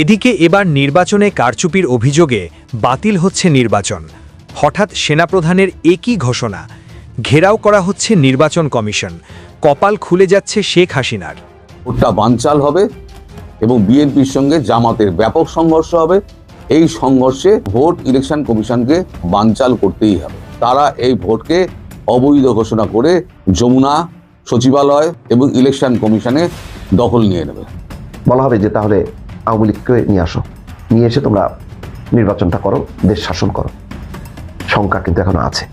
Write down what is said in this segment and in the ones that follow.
এদিকে এবার নির্বাচনে কারচুপির অভিযোগে বাতিল হচ্ছে নির্বাচন। হঠাৎ সেনাপ্রধানের একই ঘোষণা। ঘেরাও করা হচ্ছে নির্বাচন কমিশন। কপাল খুলে যাচ্ছে শেখ হাসিনার। ভোটটা বানচাল হবে এবং বিএনপির সঙ্গে জামাতের ব্যাপক সংঘর্ষ হবে। এই সংঘর্ষে ভোট ইলেকশন কমিশনকে বানচাল করতেই হবে। তারা এই ভোটকে অবৈধ ঘোষণা করে যমুনা সচিবালয় এবং ইলেকশন কমিশনে দখল নিয়ে নেবে। বলা হবে যে তাহলে আওয়ামী লীগকে নিয়ে আসো। নিয়ে এসে তোমরা নির্বাচনটা করো দেশ শাসন করো। শঙ্কা কিন্তু এখনও আছে।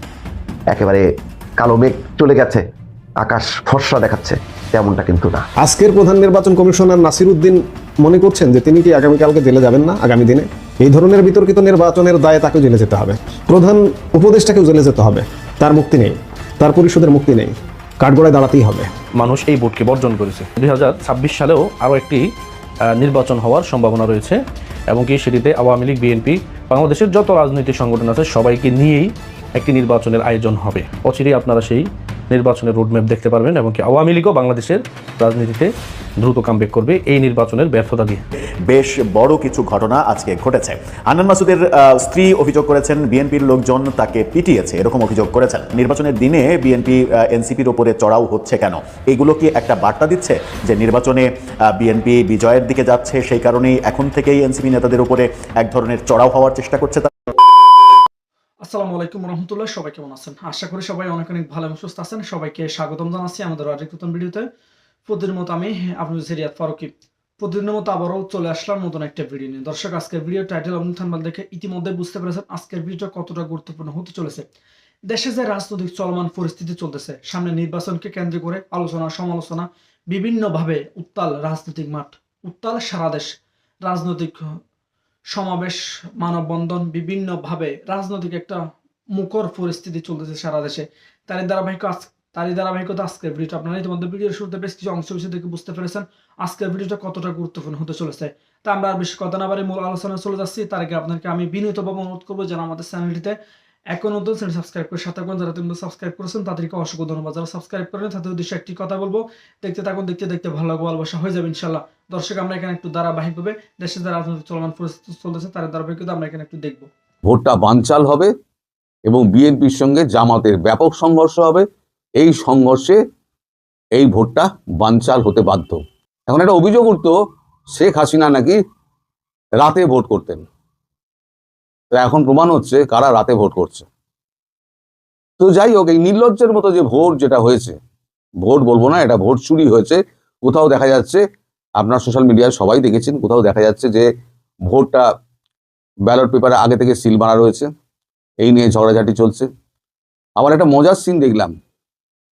একেবারে কালো মেঘ চলে গেছে আকাশ ফর্সা দেখাচ্ছে তেমনটা কিন্তু না। আজকের প্রধান নির্বাচন কমিশনার নাসির উদ্দিন মনে করছেন যে তিনি কি আগামীকালকে জেলে যাবেন না? আগামী দিনে? এই ধরনের বিতর্কিত নির্বাচনের দায়ে তাকেও জেলে যেতে হবে। প্রধান উপদেষ্টাকেও জেলে যেতে হবে। তার মুক্তি নেই। তার পরিষদের মুক্তি নেই। কাঠগড়ায় দাঁড়াতেই হবে। মানুষ এই ভোটকে বর্জন করেছে। দুই হাজার ছাব্বিশ সালেও আরও একটি নির্বাচন হওয়ার সম্ভাবনা রয়েছে এবং কি সেটিতে আওয়ামী লীগ, বিএনপি, বাংলাদেশের যত রাজনৈতিক সংগঠন আছে, সবাইকে নিয়েই একটি নির্বাচনের আয়োজন হবে। অচিরেই আপনারা সেই নির্বাচনের রোডম্যাপ দেখতে পারবেন এবং কি আওয়ামী লীগও বাংলাদেশের রাজনীতিতে দ্রুত কামব্যাক করবে এই নির্বাচনের ব্যর্থতা দিয়ে। বেশ বড় কিছু ঘটনা আজকে ঘটেছে। আনান মাসুদের স্ত্রী অভিযোগ করেছেন, বিএনপির লোকজন তাকে পিটিয়েছে, এরকম অভিযোগ করেছেন। নির্বাচনের দিনে বিএনপি এনসিপির ওপরে চড়াও হচ্ছে কেন? এগুলো কি একটা বার্তা দিচ্ছে যে নির্বাচনে বিএনপি বিজয়ের দিকে যাচ্ছে, সেই কারণেই এখন থেকেই এনসিপি নেতাদের উপরে এক ধরনের চড়াও হওয়ার চেষ্টা করছে? আসসালামু আলাইকুম রহমতুল্লাহ, সবাই কেমন আছেন? আশা করি সবাই অনেক অনেক ভালো এবং সুস্থ আছেন। সবাইকে স্বাগতম জানাচ্ছি আমাদের আরেক নতুন ভিডিওতে। প্রতিদিনের মতো আমি আপনাদের সিরিয়াত ফারুকি। প্রতিদিনের মতো আবারও চলে আসলাম নতুন একটা ভিডিও নিয়ে। দর্শক, আজকের ভিডিও টাইটেল থানবাল দেখে ইতিমধ্যে বুঝতে পেরেছেন আজকের ভিডিওটা কতটা গুরুত্বপূর্ণ হতে চলেছে। দেশে যে রাজনৈতিক চলমান পরিস্থিতি চলতেছে, সামনে নির্বাচনকে কেন্দ্র করে আলোচনা, সমালোচনা, বিভিন্নভাবে উত্তাল রাজনৈতিক মাঠ, উত্তাল সারা দেশ রাজনৈতিক সমাবেশ, মানববন্ধন বিভিন্নভাবে রাজনৈতিক একটা মুখর পরিস্থিতি চলতেছে সারা দেশে। তারই ধারাবাহিক আজ তারই ধারাবাহিকতা আজকের ভিডিওটা। আপনারা ইতিমধ্যে ভিডিওর শুরুতে বেশ কিছু অংশ বিষয় থেকে বুঝতে পেরেছেন আজকের ভিডিওটা কতটা গুরুত্বপূর্ণ হতে চলেছে। তা আমরা আর বেশি কথা না বাড়ি মূল আলোচনায় চলে যাচ্ছি। তার আগে আপনাকে আমি বিনীতভাবে অনুরোধ করব যেন আমাদের চ্যানেলটিতে এখন নতুন চ্যানেল সাবস্ক্রাইব করে সাথে যারা তুমি সাবস্ক্রাইব করেছেন, তাদেরকে অসংখ্য ধন্যবাদ। যারা সাবস্ক্রাইব করেন, তাদের উদ্দেশ্যে একটি কথা বলব। দেখতে থাকুন, দেখতে দেখতে ভালো লাগবে, ভালোবাসা হয়ে যাবে, ইনশাল্লাহ। দর্শক, আমরা এখানে একটু ধারাবাহিকভাবে দেশে যে রাজনৈতিক চলমান পরিস্থিতি চলতেছে, তার ধারাবাহিকতা আমরা এখানে একটু দেখব। ভোটটা বানচাল হবে এবং বিএনপির সঙ্গে জামাতের ব্যাপক সংঘর্ষ হবে। এই সংঘর্ষে এই ভোটটা বানচাল হতে বাধ্য। এখন একটা অভিযোগ উঠতো, শেখ হাসিনা নাকি রাতে ভোট করতেন। তো এখন প্রমাণ হচ্ছে কারা রাতে ভোট করছে। তো যাই হোক, এই নির্লজ্জের মতো যে ভোট যেটা হয়েছে, ভোট বলব না, এটা ভোট চুরি হয়েছে। কোথাও দেখা যাচ্ছে, আপনার সোশ্যাল মিডিয়ায় সবাই দেখেছেন, কোথাও দেখা যাচ্ছে যে ভোটটা ব্যালট পেপারে আগে থেকে সিল মারা রয়েছে। এই নিয়ে ঝগড়াঝাটি চলছে। আবার একটা মজার সিন দেখলাম।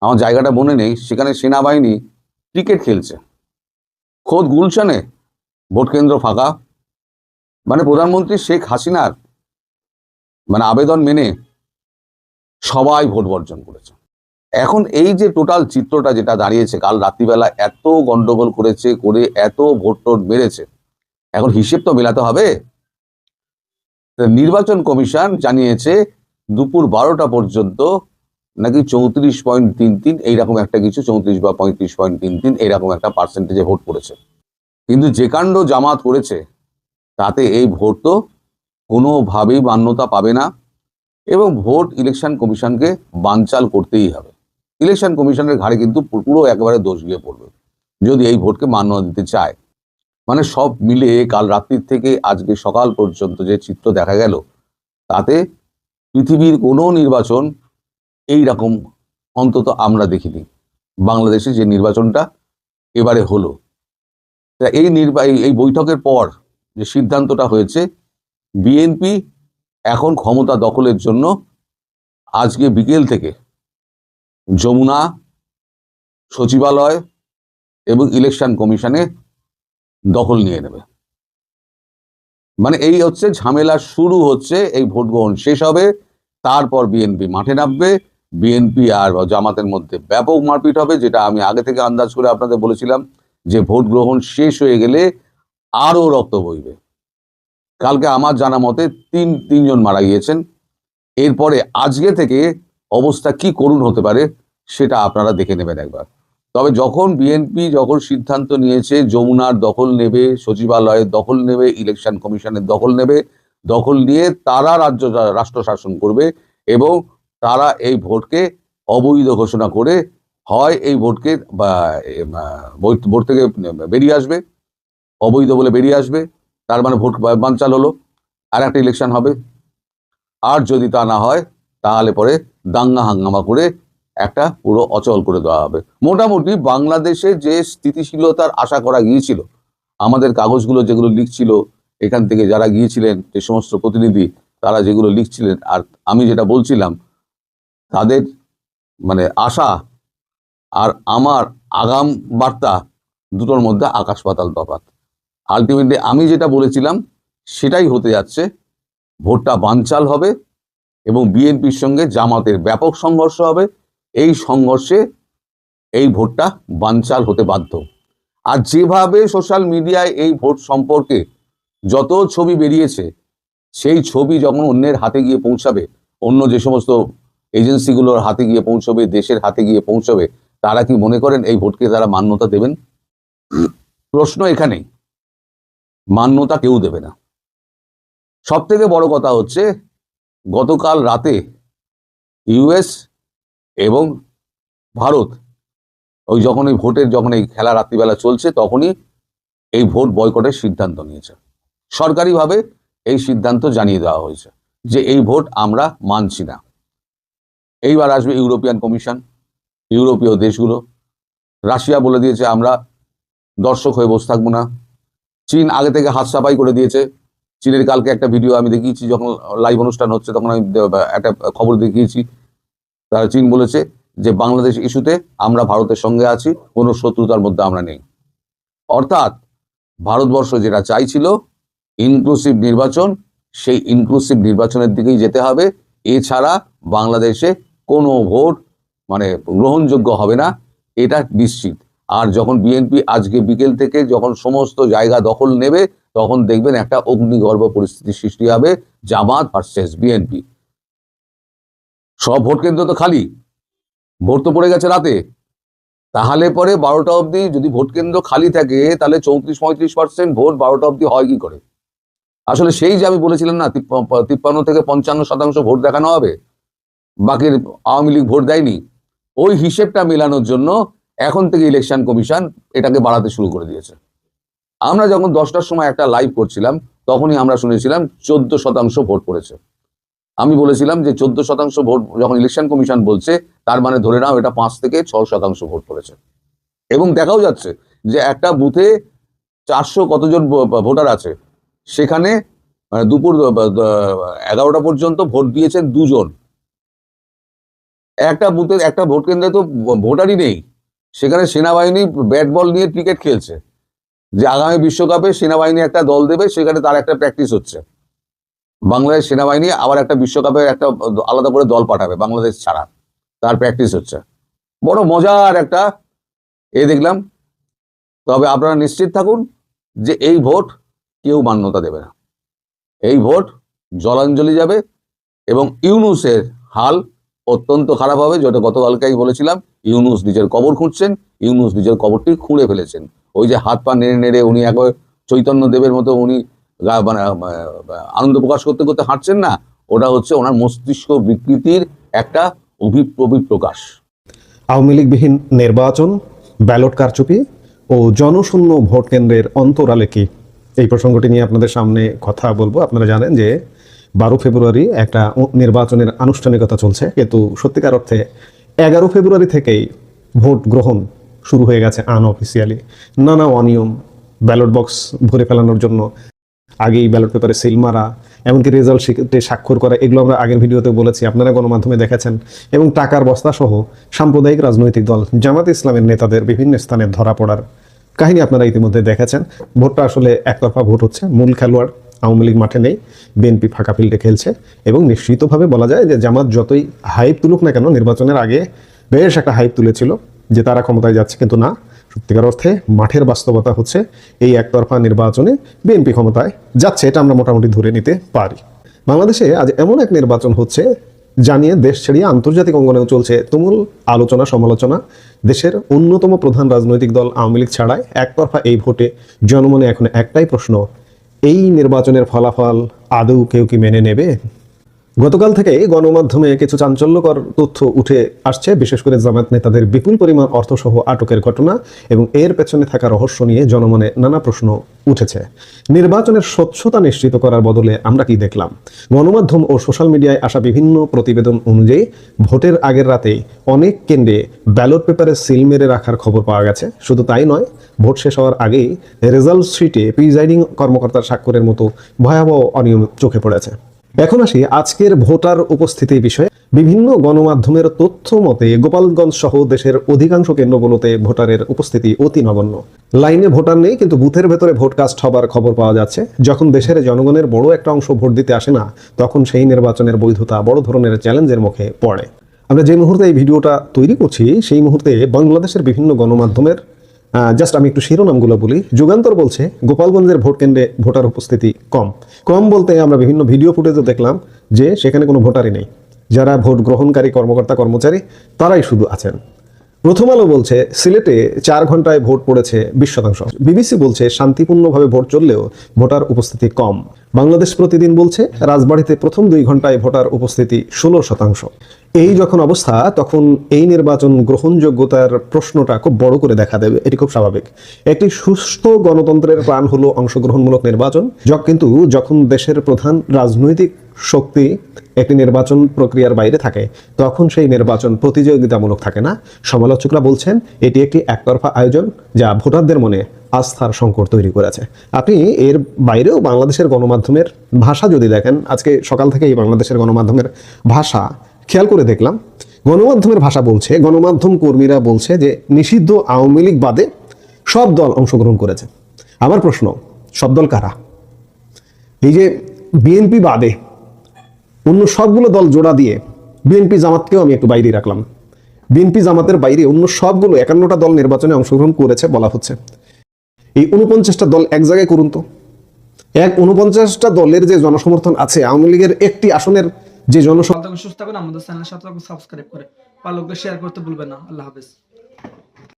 আমার জায়গাটা মনে নেই, সেখানে সেনাবাহিনী ক্রিকেট খেলছে। খোদ গুলশানে ভোট কেন্দ্র ফাঁকা। মানে প্রধানমন্ত্রী শেখ হাসিনার মানে আবেদন মেনে সবাই ভোট বর্জন করেছে। এখন এই যে টোটাল চিত্রটা যেটা দাঁড়িয়েছে, কাল রাত্রিবেলা এত গন্ডগোল করেছে, করে এত ভোট টোট এখন হিসেব তো মেলাতে হবে। নির্বাচন কমিশন জানিয়েছে দুপুর বারোটা পর্যন্ত নাকি চৌত্রিশ পয়েন্ট তিন তিন, এইরকম একটা কিছু, চৌত্রিশ বা পঁয়ত্রিশ পয়েন্ট তিন তিন, এইরকম একটা পার্সেন্টেজে ভোট করেছে কিন্তু যে কাণ্ড জামাত করেছে, তাতে এই ভোট তো কোনোভাবেই মান্যতা পাবে না এবং ভোট ইলেকশন কমিশনকে বানচাল করতেই হবে। ইলেকশন কমিশনের ঘাড়ে কিন্তু পুরো একেবারে দোষ গিয়ে পড়বে যদি এই ভোটকে মান্যতা দিতে চায়। মানে সব মিলে কাল রাত্রির থেকে আজকে সকাল পর্যন্ত যে চিত্র দেখা গেল, তাতে পৃথিবীর কোনো নির্বাচন এই রকম অন্তত আমরা দেখিনি। বাংলাদেশে যে নির্বাচনটা এবারে হলো। এই নির্বা, এই বৈঠকের পর যে সিদ্ধান্তটা হয়েছে বিএনপি এখন ক্ষমতা দখলের জন্য আজকে বিকেল থেকে যমুনা সচিবালয় এবং ইলেকশন কমিশনে দখল নিয়ে নেবে। মানে এই হচ্ছে ঝামেলা শুরু হচ্ছে, এই ভোট গ্রহণ শেষ হবে, তারপর বিএনপি মাঠে নামবে, বিএনপি আর জামাতের মধ্যে ব্যাপক মারপিট হবে, যেটা আমি আগে থেকে আন্দাজ করে আপনাদের বলেছিলাম যে ভোট গ্রহণ শেষ হয়ে গেলে আরও রক্ত বইবে। কালকে আমার জানা মতে তিন, তিনজন মারা গিয়েছেন। এরপরে আজকে থেকে অবস্থা কি করুণ হতে পারে সেটা আপনারা দেখে নেবেন একবার। তবে যখন বিএনপি যখন সিদ্ধান্ত নিয়েছে যমুনার দখল নেবে, সচিবালয়ের দখল নেবে ইলেকশন কমিশনের দখল নেবে, দখল নিয়ে তারা রাজ্য রাষ্ট্র শাসন করবে এবং তারা এই ভোটকে অবৈধ ঘোষণা করে হয় এই ভোটকে বা ভোট থেকে বেরিয়ে আসবে। অবৈধ বলে বেরিয়ে আসবে। তার মানে ভোট বানচাল হলো। আর একটা ইলেকশন হবে। আর যদি তা না হয়, তাহলে পরে দাঙ্গা হাঙ্গামা করে একটা পুরো অচল করে দেওয়া হবে। মোটামুটি বাংলাদেশে যে স্থিতিশীলতার আশা করা গিয়েছিল, আমাদের কাগজগুলো যেগুলো লিখছিল, এখান থেকে যারা গিয়েছিলেন, যে সমস্ত প্রতিনিধি, তারা যেগুলো লিখছিলেন, আর আমি যেটা বলছিলাম, তাদের মানে আশা আর আমার আগাম বার্তা দুটোর মধ্যে আকাশ পাতাল তফাৎ। আলটিমেটলি আমি যেটা বলেছিলাম, সেটাই হতে যাচ্ছে। ভোটটা বানচাল হবে এবং বিএনপির সঙ্গে জামাতের ব্যাপক সংঘর্ষ হবে। এই সংঘর্ষে এই ভোটটা বানচাল হতে বাধ্য। আর যেভাবে সোশ্যাল মিডিয়ায় এই ভোট সম্পর্কে যত ছবি বেরিয়েছে, সেই ছবি যখন অন্যের হাতে গিয়ে পৌঁছাবে, অন্য যে সমস্ত এজেন্সিগুলোর হাতে গিয়ে পৌঁছবে, দেশের হাতে গিয়ে পৌঁছবে, তারা কি মনে করেন এই ভোটকে তারা মান্যতা দেবেন? প্রশ্ন এখানেই। মান্যতা কেউ দেবে না। সব থেকে বড় কথা হচ্ছে, গতকাল রাতে ইউএস এবং ভারত ওই যখন এই ভোটের যখন এই খেলা রাত্রিবেলা চলছে, তখনই এই ভোট বয়কটের সিদ্ধান্ত নিয়েছে। সরকারিভাবে এই সিদ্ধান্ত জানিয়ে দেওয়া হয়েছে যে এই ভোট আমরা মানছি না। এইবার আসবে ইউরোপিয়ান কমিশন, ইউরোপীয় দেশগুলো। রাশিয়া বলে দিয়েছে, আমরা দর্শক হয়ে বসে থাকব না। চীন আগে থেকে হাত সাফাই করে দিয়েছে। চীনের কালকে একটা ভিডিও আমি দেখিয়েছি, যখন লাইভ অনুষ্ঠান হচ্ছে, তখন আমি একটা খবর দেখিয়েছি। তারা চীন বলেছে যে, বাংলাদেশ ইস্যুতে আমরা ভারতের সঙ্গে আছি, কোনো শত্রুতার মধ্যে আমরা নেই। অর্থাৎ ভারতবর্ষ যেটা চাইছিল ইনক্লুসিভ নির্বাচন, সেই ইনক্লুসিভ নির্বাচনের দিকেই যেতে হবে। এছাড়া বাংলাদেশে কোনো ভোট মানে গ্রহণযোগ্য হবে না, এটা নিশ্চিত। আর যখন বিএনপি আজকে বিকেল থেকে যখন সমস্ত জায়গা দখল নেবে, তখন দেখবেন একটা অগ্নিগর্ভ পরিস্থিতি সৃষ্টি হবে, জামাত ভার্সেস বিএনপি সব ভোট কেন্দ্র তো খালি। ভোট তো পড়ে গেছে রাতে। তাহলে পরে বারোটা অবধি যদি ভোট কেন্দ্র খালি থাকে, তাহলে চৌত্রিশ পঁয়ত্রিশ পার্সেন্ট ভোট বারোটা অবধি হয় কি করে? আসলে সেই যে আমি বলেছিলাম না, তিপ্প- তিপ্পান্ন থেকে পঞ্চান্ন শতাংশ ভোট দেখানো হবে বাকি আওয়ামী লীগ ভোট দেয়নি। ওই হিসেবটা মেলানোর জন্য এখন থেকে ইলেকশন কমিশন এটাকে বাড়াতে শুরু করে দিয়েছে। আমরা যখন দশটার সময় একটা লাইভ করছিলাম, তখনই আমরা শুনেছিলাম চোদ্দ শতাংশ ভোট পড়েছে। আমি বলেছিলাম যে চোদ্দ শতাংশ ভোট যখন ইলেকশন কমিশন বলছে, তার মানে ধরে নাও এটা পাঁচ থেকে ছ শতাংশ ভোট পড়েছে। এবং দেখাও যাচ্ছে যে একটা বুথে চারশো কতজন ভোটার আছে, সেখানে মানে দুপুর এগারোটা পর্যন্ত ভোট দিয়েছেন দুজন। একটা বুথের একটা ভোট কেন্দ্রে তো ভোটারই নেই। সেখানে সেনাবাহিনী ব্যাট বল নিয়ে ক্রিকেট খেলছে। যে আগামী বিশ্বকাপে সেনাবাহিনী একটা দল দেবে, সেখানে তার একটা প্র্যাকটিস হচ্ছে। বাংলাদেশ সেনাবাহিনী আবার একটা বিশ্বকাপে একটা আলাদা করে দল পাঠাবে, বাংলাদেশ ছাড়া। তার প্র্যাকটিস হচ্ছে। বড় মজার একটা এ দেখলাম। তবে আপনারা নিশ্চিত থাকুন যে এই ভোট কেউ মান্যতা দেবে না। এই ভোট জলাঞ্জলি যাবে এবং ইউনুসের হাল অত্যন্ত খারাপ হবে, যেটা গতকালকে আমি বলেছিলাম, ইউনুস নিজের কবর খুঁজছেন, ইউনুস নিজের কবরটি খুঁড়ে ফেলেছেন। ওই যে হাত পা নেড়ে নেড়ে উনি একবার চৈতন্য দেবের মতো উনি মানে আনন্দ প্রকাশ করতে করতে হাঁটছেন না, ওটা হচ্ছে ওনার মস্তিষ্ক বিকৃতির একটা অভিপ্রবি প্রকাশ। আওয়ামী লীগবিহীন নির্বাচন, ব্যালট কারচুপি ও জনশূন্য ভোট কেন্দ্রের অন্তরালে কি? এই প্রসঙ্গটি নিয়ে আপনাদের সামনে কথা বলব। আপনারা জানেন যে বারো ফেব্রুয়ারি একটা নির্বাচনের আনুষ্ঠানিকতা চলছে। কিন্তু সত্যিকার অর্থে এগারো ফেব্রুয়ারি থেকেই ভোট গ্রহণ শুরু হয়ে গেছে আনঅফিসিয়ালি নানা অনিয়ম ব্যালট বক্স ভরে ফেলানোর জন্য, আগেই ব্যালট পেপারে সিল মারা, এমনকি রেজাল্ট শিটে স্বাক্ষর করা, এগুলো আমরা আগের ভিডিওতে বলেছি, আপনারা গণমাধ্যমে দেখেছেন। এবং টাকার বস্তা সহ সাম্প্রদায়িক রাজনৈতিক দল, জামাত ইসলামের নেতাদের বিভিন্ন স্থানে ধরা পড়ার কাহিনী আপনারা ইতিমধ্যে দেখেছেন। ভোটটা আসলে একতরফা ভোট হচ্ছে, মূল খেলোয়াড় আওয়ামী লীগ মাঠে নেই বিএনপি ফাঁকা ফিল্ডে খেলছে এবং নিশ্চিতভাবে বলা যায় যে জামাত যতই হাইপ তুলুক না কেন, নির্বাচনের আগে বেশ একটা হাইপ তুলেছিল যে তারা ক্ষমতায় যাচ্ছে, কিন্তু না। সত্যিকার অর্থে মাঠের বাস্তবতা হচ্ছে এই একতরফা নির্বাচনে বিএনপি ক্ষমতায় যাচ্ছে, এটা আমরা মোটামুটি ধরে নিতে পারি। বাংলাদেশে আজ এমন এক নির্বাচন হচ্ছে জানিয়ে দেশ ছেড়িয়ে আন্তর্জাতিক অঙ্গনেও চলছে তুমুল আলোচনা সমালোচনা। দেশের অন্যতম প্রধান রাজনৈতিক দল আওয়ামী লীগ ছাড়ায় একতরফা এই ভোটে জনমনে এখন একটাই প্রশ্ন এই নির্বাচনের ফলাফল আদৌ কেউ কি মেনে নেবে? গতকাল থেকে গণমাধ্যমে কিছু চাঞ্চল্যকর তথ্য উঠে আসছে। বিশেষ করে জামায়াত নেতাদের বিপুল পরিমাণ অর্থসহ আটকের ঘটনা এবং এর পেছনে থাকা রহস্য নিয়ে জনমনে নানা প্রশ্ন উঠেছে। নির্বাচনের স্বচ্ছতা নিশ্চিত করার বদলে আমরা কি দেখলাম? গণমাধ্যম ও সোশ্যাল মিডিয়ায় আসা বিভিন্ন প্রতিবেদন অনুযায়ী ভোটের আগের রাতে অনেক কেন্দ্রে ব্যালট পেপারে সিল মেরে রাখার খবর পাওয়া গেছে। শুধু তাই নয়, ভোট শেষ হওয়ার আগেই রেজাল্ট শিটে প্রিজাইডিং কর্মকর্তার স্বাক্ষরের মতো ভয়াবহ অনিয়ম চোখে পড়েছে। এখন আসি আজকের ভোটার উপস্থিতি বিষয়ে। বিভিন্ন গণমাধ্যমের তথ্য মতে গোপালগঞ্জ সহ দেশের অধিকাংশ কেন্দ্রগুলোতে ভোটারের উপস্থিতি অতি নগণ্য। লাইনে ভোটার নেই, কিন্তু বুথের ভেতরে ভোট কাস্ট হবার খবর পাওয়া যাচ্ছে। যখন দেশের জনগণের বড় একটা অংশ ভোট দিতে আসে না, তখন সেই নির্বাচনের বৈধতা বড় ধরনের চ্যালেঞ্জের মুখে পড়ে। আমরা যে মুহূর্তে এই ভিডিওটা তৈরি করছি, সেই মুহূর্তে বাংলাদেশের বিভিন্ন গণমাধ্যমের জাস্ট আমি একটু শিরোনামগুলো বলি। যুগান্তর বলছে, গোপালগঞ্জের ভোট কেন্দ্রে ভোটার উপস্থিতি কম। কম বলতে আমরা বিভিন্ন ভিডিও ফুটেজে দেখলাম যে সেখানে কোনো ভোটারই নেই। যারা ভোট গ্রহণকারী কর্মকর্তা কর্মচারী, তারাই শুধু আছেন। প্রথম আলো বলছে, সিলেটে চার ঘন্টায় ভোট পড়েছে বিশ শতাংশ। বিবিসি বলছে, শান্তিপূর্ণভাবে ভোট চললেও ভোটার উপস্থিতি কম। বাংলাদেশ প্রতিদিন বলছে, রাজবাড়িতে প্রথম দুই ঘন্টায় ভোটার উপস্থিতি ষোলো শতাংশ। এই যখন অবস্থা, তখন এই নির্বাচন গ্রহণযোগ্যতার প্রশ্নটা খুব বড় করে দেখা দেবে। এটি খুব স্বাভাবিক। একটি সুস্থ গণতন্ত্রের প্রাণ হলো অংশগ্রহণমূলক নির্বাচন। কিন্তু যখন দেশের প্রধান রাজনৈতিক শক্তি একটি নির্বাচন প্রক্রিয়ার বাইরে থাকে, তখন সেই নির্বাচন প্রতিযোগিতামূলক থাকে না। সমালোচকরা বলছেন, এটি একটি একতরফা আয়োজন যা ভোটারদের মনে আস্থার সংকট তৈরি করেছে। আপনি এর বাইরেও বাংলাদেশের গণমাধ্যমের ভাষা যদি দেখেন, আজকে সকাল থেকে এই বাংলাদেশের গণমাধ্যমের ভাষা খেয়াল করে দেখলাম, গণমাধ্যমের ভাষা বলছে, গণমাধ্যম কর্মীরা বলছে যে নিষিদ্ধ আওয়ামী লীগ বাদে সব দল অংশগ্রহণ করেছে। আমার প্রশ্ন, সব দল কারা? এই যে বিএনপি বাদে অন্য সবগুলো দল জোড়া দিয়ে বিএনপি জামাতকেও আমি একটু বাইরে রাখলাম। বিএনপি জামাতের বাইরে অন্য সবগুলো একান্নটা দল নির্বাচনে অংশগ্রহণ করেছে বলা হচ্ছে। এই উনপঞ্চাশটা দল এক জায়গায় করুন তো। এক উনপঞ্চাশটা দলের যে জনসমর্থন আছে, আওয়ামী লীগের একটি আসনের যে জনসমর্থন সুস্থ থাকুন, আমাদের চ্যানেলের সাথে সাবস্ক্রাইব করে ভালো শেয়ার করতে ভুলবেন না। আল্লাহ হাফেজ।